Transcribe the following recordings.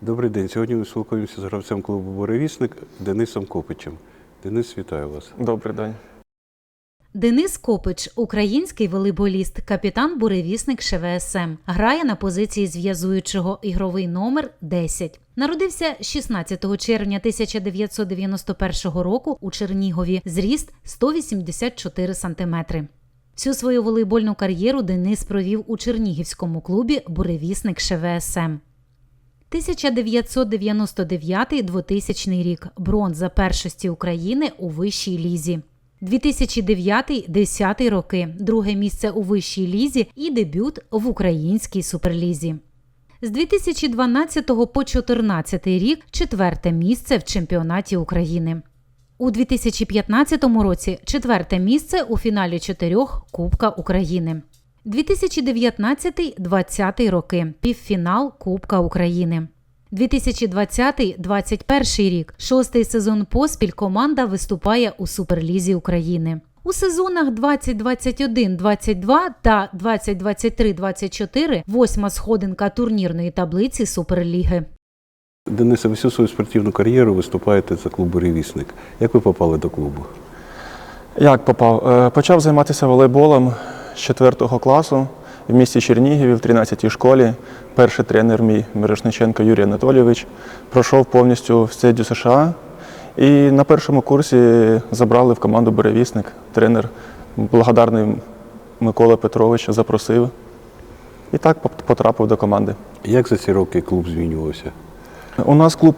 Добрий день. Сьогодні ми спілкуємося з гравцем клубу Буревісник Денисом Копичем. Денис, вітаю вас. Добрий день. Денис Копич, український волейболіст, капітан буревісник ШВСМ. Грає на позиції зв'язуючого ігровий номер 10. Народився 16 червня 1991 року у Чернігові. Зріст 184 сантиметри. Всю свою волейбольну кар'єру Денис провів у Чернігівському клубі Буревісник ШВСМ. 1999-2000 рік бронза першості України у вищій лізі. 2009-10 роки друге місце у вищій лізі і дебют в українській суперлізі. З 2012 по 2014 рік четверте місце в чемпіонаті України. У 2015 році четверте місце у фіналі чотирьох Кубка України. 2019-20 роки півфінал Кубка України. 2020-2021 рік шостий сезон поспіль команда виступає у Суперлізі України. У сезонах 2021-22 та 2023-24 восьма сходинка турнірної таблиці Суперліги. Денисе, ви всю свою спортивну кар'єру виступаєте за клуб Буревісник. Як ви попали до клубу? Як попав? Е, Почав займатися волейболом з 4 класу в місті Чернігіві в 13-й школі. Перший тренер мій Мирошниченко Юрій Анатолійович пройшов повністю все до США. І на першому курсі забрали в команду Буревісник. Тренер благодарний Микола Петрович запросив. І так потрапив до команди. Як за ці роки клуб змінювався? У нас клуб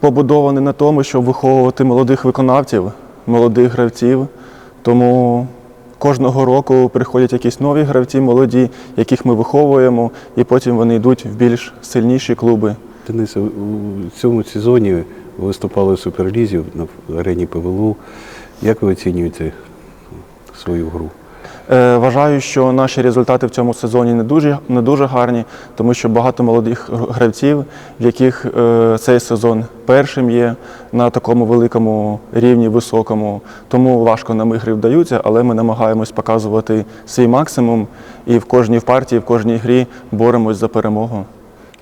побудований на тому, щоб виховувати молодих виконавців, молодих гравців. Тому кожного року приходять якісь нові гравці, молоді, яких ми виховуємо, і потім вони йдуть в більш сильніші клуби. Денис, у цьому сезоні виступали в Суперлізі на арені ПВЛУ. Як ви оцінюєте свою гру? Е, Вважаю, що наші результати в цьому сезоні не дуже, не дуже гарні, тому що багато молодих гравців, в яких е, цей сезон першим є на такому великому рівні, високому. Тому важко нам ігри вдаються, але ми намагаємось показувати свій максимум і в кожній партії, в кожній грі боремось за перемогу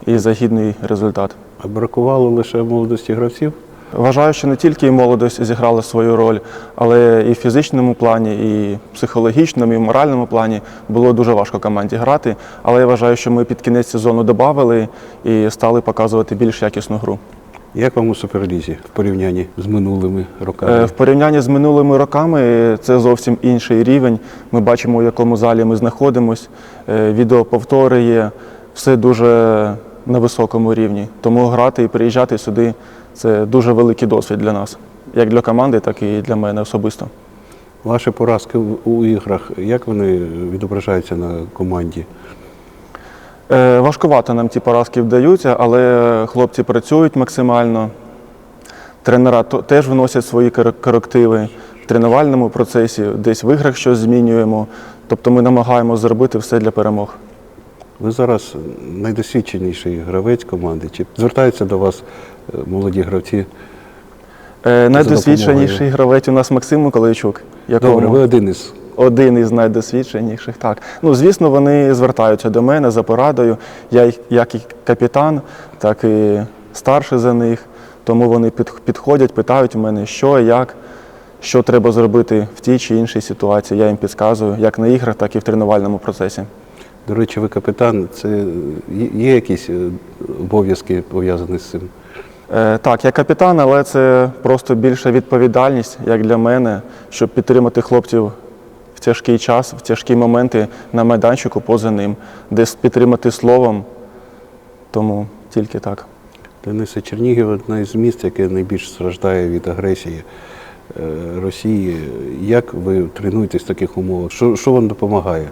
і за гідний результат. А бракувало лише молодості гравців? Вважаю, що не тільки і молодість зіграла свою роль, але і в фізичному плані, і в психологічному, і в моральному плані було дуже важко команді грати. Але я вважаю, що ми під кінець сезону додали і стали показувати більш якісну гру. Як вам у Суперлізі в порівнянні з минулими роками? Е, В порівнянні з минулими роками це зовсім інший рівень. Ми бачимо, в якому залі ми знаходимося. Відеоповтори є, все дуже на високому рівні. Тому грати і приїжджати сюди це дуже великий досвід для нас, як для команди, так і для мене особисто. Ваші поразки у іграх, як вони відображаються на команді? Е, Важкувато нам ці поразки вдаються, але хлопці працюють максимально. Тренера теж вносять свої корективи в тренувальному процесі, десь в іграх щось змінюємо. Тобто ми намагаємося зробити все для перемог. Ви зараз найдосвідченіший гравець команди. Чи звертаються до вас е, молоді гравці? Е, Найдосвідченіший гравець у нас Максим Миколайчук, якому Добре, ви один із. один із найдосвідченіших. Так. Ну, звісно, вони звертаються до мене за порадою. Я як і капітан, так і старший за них. Тому вони під- підходять, питають у мене, що, як, що треба зробити в тій чи іншій ситуації. Я їм підказую, як на іграх, так і в тренувальному процесі. До речі, ви капітан. Це є- якісь е, обов'язки пов'язані з цим? Е, так, я капітан, але це просто більша відповідальність, як для мене, щоб підтримати хлопців в тяжкий час, в тяжкі моменти на майданчику поза ним, десь підтримати словом. Тому тільки так. Денисе Чернігів одна із міст, яке найбільш страждає від агресії е, Росії. Як ви тренуєтесь в таких умовах? Що, що вам допомагає?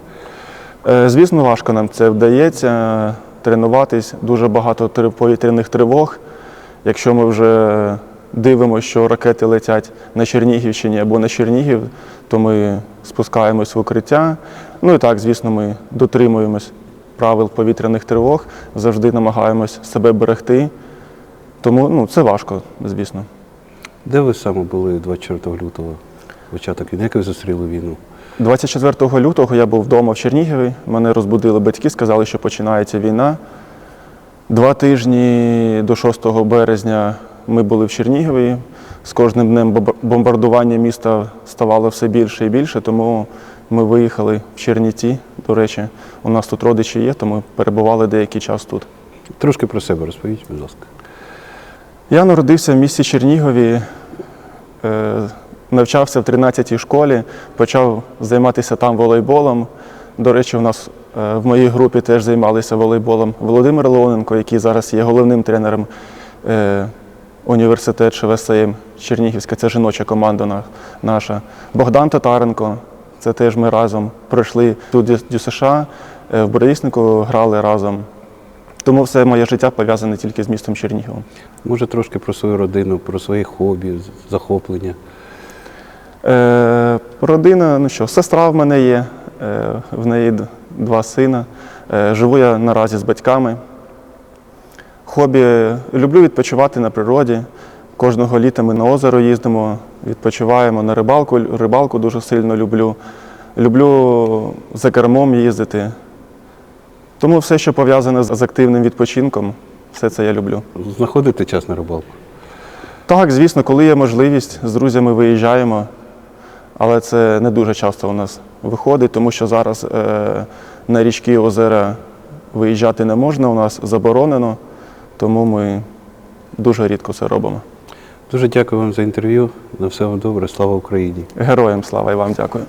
Е, Звісно, важко нам це вдається тренуватись. Дуже багато повітряних тривог. Якщо ми вже дивимося, що ракети летять на Чернігівщині або на Чернігів, то ми спускаємось в укриття. Ну і так, звісно, ми дотримуємось правил повітряних тривог, завжди намагаємось себе берегти. Тому ну, це важко, звісно. Де ви саме були 24 лютого? Початок війни, як ви зустріли війну? 24 лютого я був вдома в Чернігові. Мене розбудили батьки, сказали, що починається війна. Два тижні до 6 березня ми були в Чернігові. З кожним днем бомбардування міста ставало все більше і більше, тому ми виїхали в Черніці. До речі, у нас тут родичі є, тому перебували деякий час тут. Трошки про себе розповідь, будь ласка. Я народився в місті Чернігові, е, навчався в 13-й школі, почав займатися там волейболом. До речі, у нас е, в моїй групі теж займалися волейболом Володимир Леоненко, який зараз є головним тренером е, університет ШВСМ Чернігівська, це жіноча команда наша. Богдан Татаренко, це теж ми разом пройшли тут до США, е, в Бориснику грали разом. Тому все моє життя пов'язане тільки з містом Черніговом. Може, трошки про свою родину, про свої хобі, захоплення. Е, родина, ну що, сестра в мене є, е, в неї два сина. Е, живу я наразі з батьками. Хобі люблю відпочивати на природі. Кожного літа ми на озеро їздимо, відпочиваємо на рибалку. Рибалку дуже сильно люблю. Люблю за кермом їздити. Тому все, що пов'язане з активним відпочинком, все це я люблю. Знаходите час на рибалку? Так, звісно, коли є можливість, з друзями виїжджаємо, але це не дуже часто у нас виходить, тому що зараз е, на річки і озера виїжджати не можна, у нас заборонено, тому ми дуже рідко це робимо. Дуже дякую вам за інтерв'ю. На все вам добре. Слава Україні! Героям слава і вам дякую.